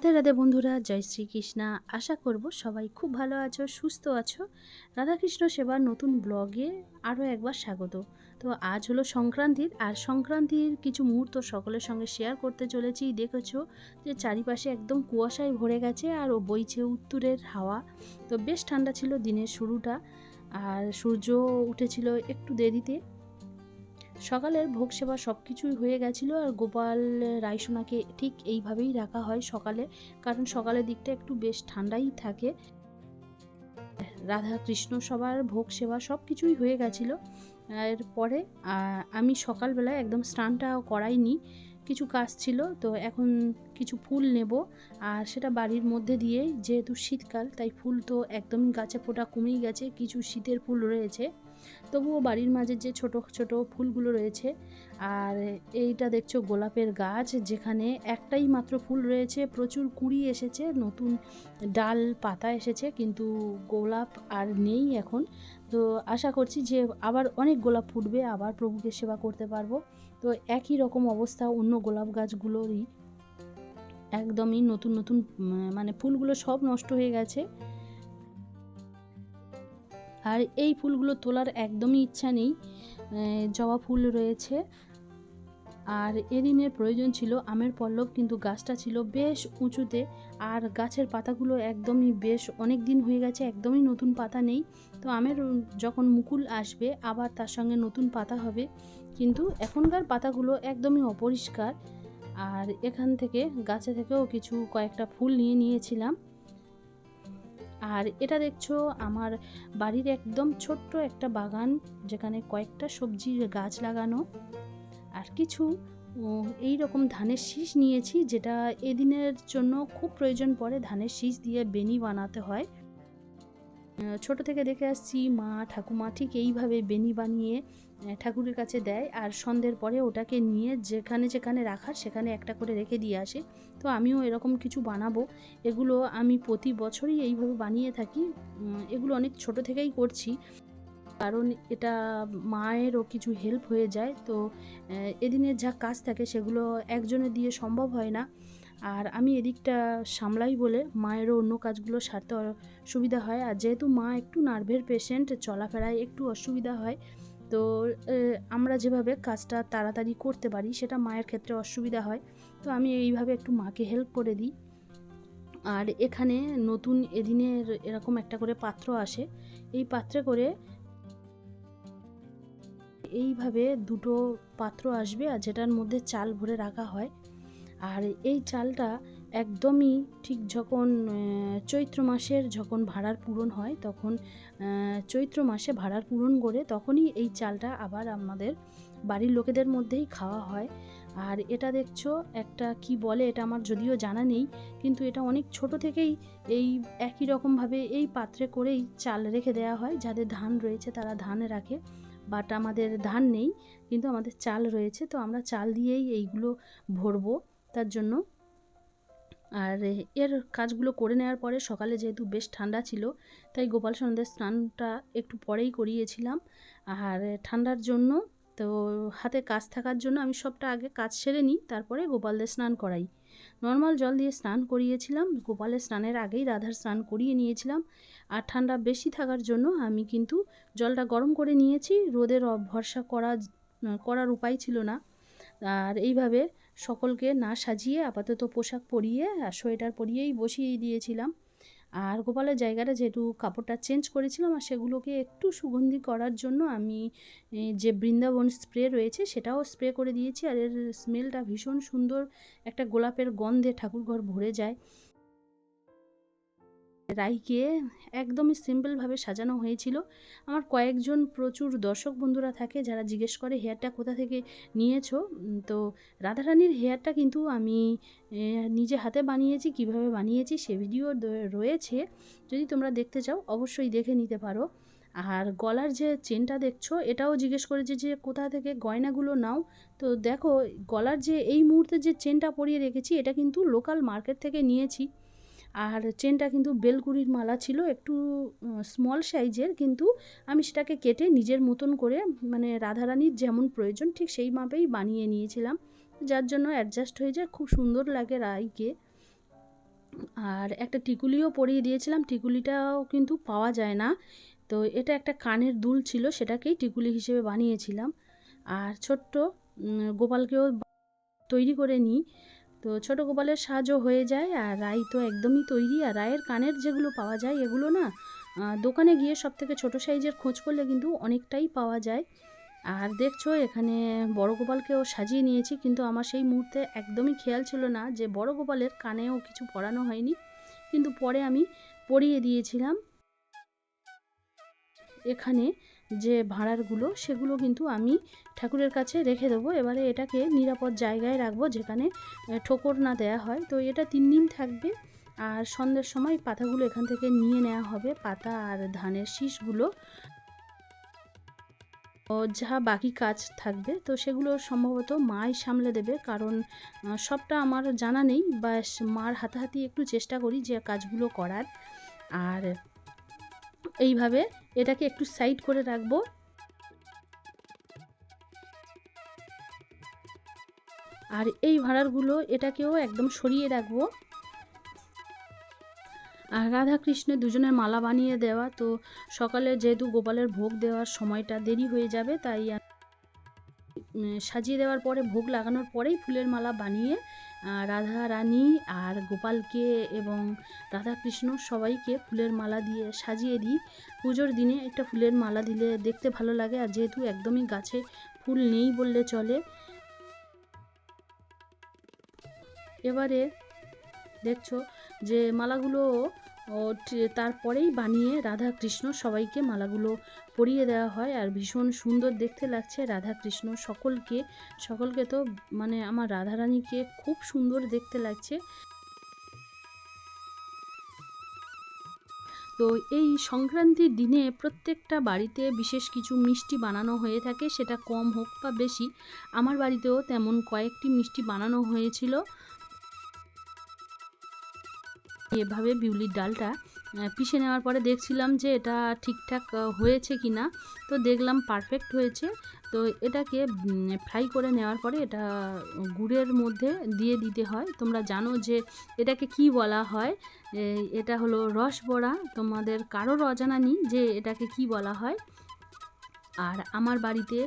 রাধে রাধে বন্ধুরা, জয় শ্রীকৃষ্ণা। আশা করব সবাই খুব ভালো আছো, সুস্থ আছো। রাধাকৃষ্ণ সেবার নতুন ব্লগে আরও একবার স্বাগত। তো আজ হলো সংক্রান্তির, আর সংক্রান্তির কিছু মুহূর্ত সকলের সঙ্গে শেয়ার করতে চলেছি। দেখেছ যে চারিপাশে একদম কুয়াশায় ভরে গেছে, আর ও বইছে উত্তরের হাওয়া। তো বেশ ঠান্ডা ছিল দিনের শুরুটা, আর সূর্য উঠেছিল একটু দেরিতে। সকালের ভোগ সেবা সব কিছুই হয়ে গেছিল আর গোপাল, রায়সোনাকে ঠিক এইভাবেই রাখা হয় সকালে, কারণ সকালের দিকটা একটু বেশ ঠান্ডাই থাকে। রাধা কৃষ্ণ সবার ভোগ সেবা সব কিছুই হয়ে গেছিল। এরপরে আমি সকালবেলায় একদম স্নানটা করাইনি, কিছু কাজ ছিল, তো এখন কিছু ফুল নেব। আর সেটা বাড়ির মধ্যে দিয়েই, যেহেতু শীতকাল, তাই ফুল তো একদমই গাছে ফোটা কমেই গেছে, কিছু শীতের ফুল রয়েছে। তবুও বাড়ির মাঝে যে ছোট ছোট ফুলগুলো রয়েছে, আর এইটা দেখছ গোলাপের গাছ, যেখানে একটাই মাত্র ফুল রয়েছে, প্রচুর কুঁড়ি এসেছে, নতুন ডাল পাতা এসেছে, কিন্তু গোলাপ আর নেই এখন। তো আশা করছি যে আবার অনেক গোলাপ ফুটবে, আবার প্রভুকে সেবা করতে পারব। তো একই রকম অবস্থা অন্য গোলাপ গাছগুলোরই। একদমই নতুন নতুন মানে ফুলগুলো সব নষ্ট হয়ে গেছে। আর এই ফুলগুলো তোলার একদমই ইচ্ছা নেই জবা ফুল রয়েছে। আর এদিনের প্রয়োজন ছিল আমের পল্লব, কিন্তু গাছটা ছিল বেশ উঁচুতে, আর গাছের পাতাগুলো একদমই বেশ অনেক দিন হয়ে গেছে, একদমই নতুন পাতা নেই। তো আমের যখন মুকুল আসবে, আবার তার সঙ্গে নতুন পাতা হবে। কিন্তু এখনকার পাতাগুলো একদমই অপরিষ্কার। আর এখান থেকে, গাছে থেকেও কিছু কয়েকটা ফুল নিয়ে নিয়েছিলাম। আর এটা দেখছ আমার বাড়ির একদম ছোট্ট একটা বাগান, যেখানে কয়েকটা সবজির গাছ লাগানো। আর কিছু এই রকম ধানের শীষ নিয়েছি, যেটা এদিনের জন্য খুব প্রয়োজন পড়ে ধানের শীষ দিয়ে বেনি বানাতে হয়। ছোট থেকে দেখে আসছি মা, ঠাকুমা ঠিক এইভাবে বেনি বানিয়ে ঠাকুরের কাছে দেয় আর সন্ধ্যের পরে ওটাকে নিয়ে যেখানে যেখানে রাখার সেখানে একটা করে রেখে দিয়ে আসে। তো আমিও এরকম কিছু বানাবো। এগুলো আমি প্রতি বছরই এইভাবে বানিয়ে থাকি। এগুলো অনেক ছোট থেকেই করছি। কারণ এটা মায়েরও কিছু হেল্প হয়ে যায়। তো এদিনের যা কাজ থাকে সেগুলো একজনের দিয়ে সম্ভব হয় না। আর আমি এদিকটা সামলাই বলে মায়েরও অন্য কাজগুলো সারতে সুবিধা হয়। আর যেহেতু মা একটু নার্ভের পেশেন্ট চলাফেরায় একটু অসুবিধা হয়, তো আমরা যেভাবে কাজটা তাড়াতাড়ি করতে পারি সেটা মায়ের ক্ষেত্রে অসুবিধা হয়। তো আমি এইভাবে একটু মাকে হেল্প করে দিই। আর এখানে নতুন এদিনের এরকম একটা করে পাত্র আসে। এই পাত্রে করে এইভাবে দুটো পাত্র আসবে আর যেটার মধ্যে চাল ভরে রাখা হয়। আর এই চালটা একদমই ঠিক যখন চৈত্র মাসের যখন ভাড়ার পূরণ হয়, তখন চৈত্র মাসে ভাড়ার পূরণ করে তখনই এই চালটা আবার আমাদের বাড়ির লোকেদের মধ্যেই খাওয়া হয়। আর এটা দেখছ, একটা কি বলে এটা আমার যদিও জানা নেই, কিন্তু এটা অনেক ছোট থেকেই এই একই রকমভাবে এই পাত্রে করেই চাল রেখে দেওয়া হয়, যাদের ধান রয়েছে তারা ধান রাখে। বাট আমাদের ধান নেই, কিন্তু আমাদের চাল রয়েছে, তো আমরা চাল দিয়েই এইগুলো ভরবো। তার জন্য। আর এর কাজগুলো করে নেওয়ার পরে সকালে যেহেতু বেশ ঠান্ডা ছিল, তাই গোপাল সন্ধ্যের স্নানটা একটু পরেই করিয়েছিলাম। আর ঠান্ডার জন্য তো হাতে কাজ থাকার জন্য আমি সবটা আগে কাজ সেরে নিই, তারপরে গোপালদের স্নান করাই। নর্মাল জল দিয়ে স্নান করিয়েছিলাম, গোপালের স্নানের আগেই রাধার স্নান করিয়ে নিয়েছিলাম। আর ঠান্ডা বেশি থাকার জন্য আমি কিন্তু জলটা গরম করে নিয়েছি, রোদের ভরসা করা, করার উপায় ছিল না। আর এইভাবে সকলকে না সাজিয়ে আপাতত পোশাক পরিয়ে আর সোয়েটার পরিয়েই বসিয়ে দিয়েছিলাম। আর গোপালের জায়গাটা যেহেতু কাপড়টা চেঞ্জ করেছিলাম আর সেগুলোকে একটু সুগন্ধি করার জন্য আমি যে বৃন্দাবন স্প্রে রয়েছে সেটাও স্প্রে করে দিয়েছি। আর এর স্মেলটা ভীষণ সুন্দর একটা গোলাপের গন্ধে ঠাকুরঘর ভরে যায়। রাইকে একদমই সিম্পলভাবে সাজানো হয়েছিল। আমার কয়েকজন প্রচুর দর্শক বন্ধুরা থাকে যারা জিজ্ঞেস করে, হেয়ারটা কোথা থেকে নিয়েছো? তো রাধারানীর হেয়ারটা কিন্তু আমি নিজে হাতে বানিয়েছি, কীভাবে বানিয়েছি সে ভিডিও রয়েছে। যদি তোমরা দেখতে চাও, অবশ্যই দেখে নিতে পারো। আর গলার যে চেনটা দেখছ, এটাও জিজ্ঞেস করেছে যে, কোথা থেকে গয়নাগুলো নাও? তো দেখো, গলার যে এই মুহূর্তে যে চেনটা পরিয়ে রেখেছি, এটা কিন্তু লোকাল মার্কেট থেকে নিয়েছি। আর চেনটা কিন্তু বেলকুড়ির মালা ছিল, একটু স্মল সাইজের কিন্তু আমি সেটাকে কেটে নিজের মতন করে মানে রাধারানীর যেমন প্রয়োজন, ঠিক সেই মাপেই বানিয়ে নিয়েছিলাম। যার জন্য অ্যাডজাস্ট হয়ে যায়, খুব সুন্দর লাগে রাইকে। আর একটা টিকুলিও পরিয়ে দিয়েছিলাম, টিকুলিটাও কিন্তু পাওয়া যায় না। তো এটা একটা কানের দুল ছিল, সেটাকেই টিকুলি হিসেবে বানিয়েছিলাম। আর ছোট্ট গোপালকেও তৈরি করে নিই। তো ছোট গোপালের সাজও হয়ে যায় আর রাই তো একদমই তৈরি আর রায়ের কানের যেগুলো পাওয়া যায় এগুলো না দোকানে গিয়ে সব থেকে ছোটো সাইজের খোঁজ করলে কিন্তু অনেকটাই পাওয়া যায়। আর দেখছ এখানে বড় গোপালকেও সাজিয়ে নিয়েছি কিন্তু আমার সেই মুহূর্তে একদমই খেয়াল ছিল না যে বড় গোপালের কানেও কিছু পরানো হয়নি, কিন্তু পরে আমি পরিয়ে দিয়েছিলাম। এখানে যে ভাঁড়ারগুলো সেগুলো কিন্তু আমি ঠাকুরের কাছে রেখে দেবো। এবারে এটাকে নিরাপদ জায়গায় রাখব যেখানে ঠোকর না দেয়া হয়। তো এটা তিন দিন থাকবে আর সন্ধ্যের সময় পাতাগুলো এখান থেকে নিয়ে নেওয়া হবে, পাতা আর ধানের শীষগুলো। যা বাকি কাজ থাকবে, তো সেগুলো সম্ভবত মাই সামলে দেবে কারণ সবটা আমার জানা নেই। বা মার হাতাহাতি একটু চেষ্টা করি যে কাজগুলো করার। আর এইভাবে এটাকে একটু সাইড করে রাখব। আর এই ভাড়ারগুলো এটাকেও একদম সরিয়ে রাখব। আর রাধা কৃষ্ণের দুজনের মালা বানিয়ে দেওয়া, তো সকালে যেহেতু গোপালের ভোগ দেওয়ার সময়টা দেরি হয়ে যাবে, তাই সাজিয়ে দেওয়ার পরে, ভোগ লাগানোর পরেই ফুলের মালা বানিয়ে রাধা রানী আর গোপালকে এবং রাধা কৃষ্ণ সবাইকে ফুলের মালা দিয়ে সাজিয়ে দিই। পুজোর দিনে একটা ফুলের মালা দিলে দেখতে ভালো লাগে আর যেহেতু একদমই গাছে ফুল নেই বললে চলে। এবারে দেখছ যে মালাগুলো ও তারপরেই বানিয়ে রাধা কৃষ্ণ সবাইকে মালাগুলো পরিয়ে দেওয়া হয় আর ভীষণ সুন্দর দেখতে লাগছে রাধা কৃষ্ণ সকলকে। সকলকে তো মানে আমার রাধারানীকে খুব সুন্দর দেখতে লাগছে। তো এই সংক্রান্তির দিনে প্রত্যেকটা বাড়িতে বিশেষ কিছু মিষ্টি বানানো হয়ে থাকে, সেটা কম হোক বা বেশি। আমার বাড়িতেও তেমন কয়েকটি মিষ্টি বানানো হয়েছিল। এভাবে বিউলির ডালটা পিষে নেওয়ার পরে দেখছিলাম যে এটা ঠিকঠাক হয়েছে কি না তো দেখলাম পারফেক্ট হয়েছে। তো এটাকে ফ্রাই করে নেওয়ার পরে এটা গুড়ের মধ্যে দিয়ে দিতে হয়। তোমরা জানো যে এটাকে কি বলা হয়? এটা হলো রস বড়া তোমাদের কারোর অজানা নেই যে এটাকে কি বলা হয়। আর আমার বাড়িতে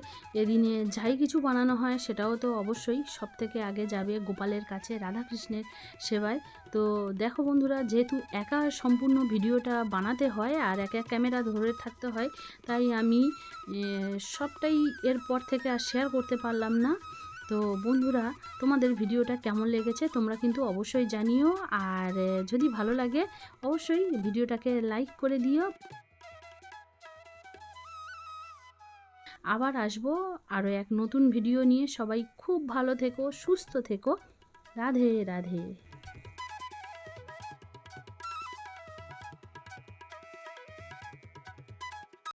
এদিনে যাই কিছু বানানো হয় সেটাও তো অবশ্যই। সব থেকে আগে যাবে গোপালের কাছে রাধাকৃষ্ণের সেবায়। তো দেখো বন্ধুরা, যেহেতু একা সম্পূর্ণ ভিডিওটা বানাতে হয় আর একা ক্যামেরা ধরে থাকতে হয়, তাই আমি সবটাই এরপর থেকে আর শেয়ার করতে পারলাম না। তো বন্ধুরা, তোমাদের ভিডিওটা কেমন লেগেছে তোমরা কিন্তু অবশ্যই জানিও। আর যদি ভালো লাগে, অবশ্যই ভিডিওটাকে লাইক করে দিও। আবার আসব আরও এক নতুন ভিডিও নিয়ে। সবাই খুব ভালো থেকো, সুস্থ থেকো। রাধে রাধে।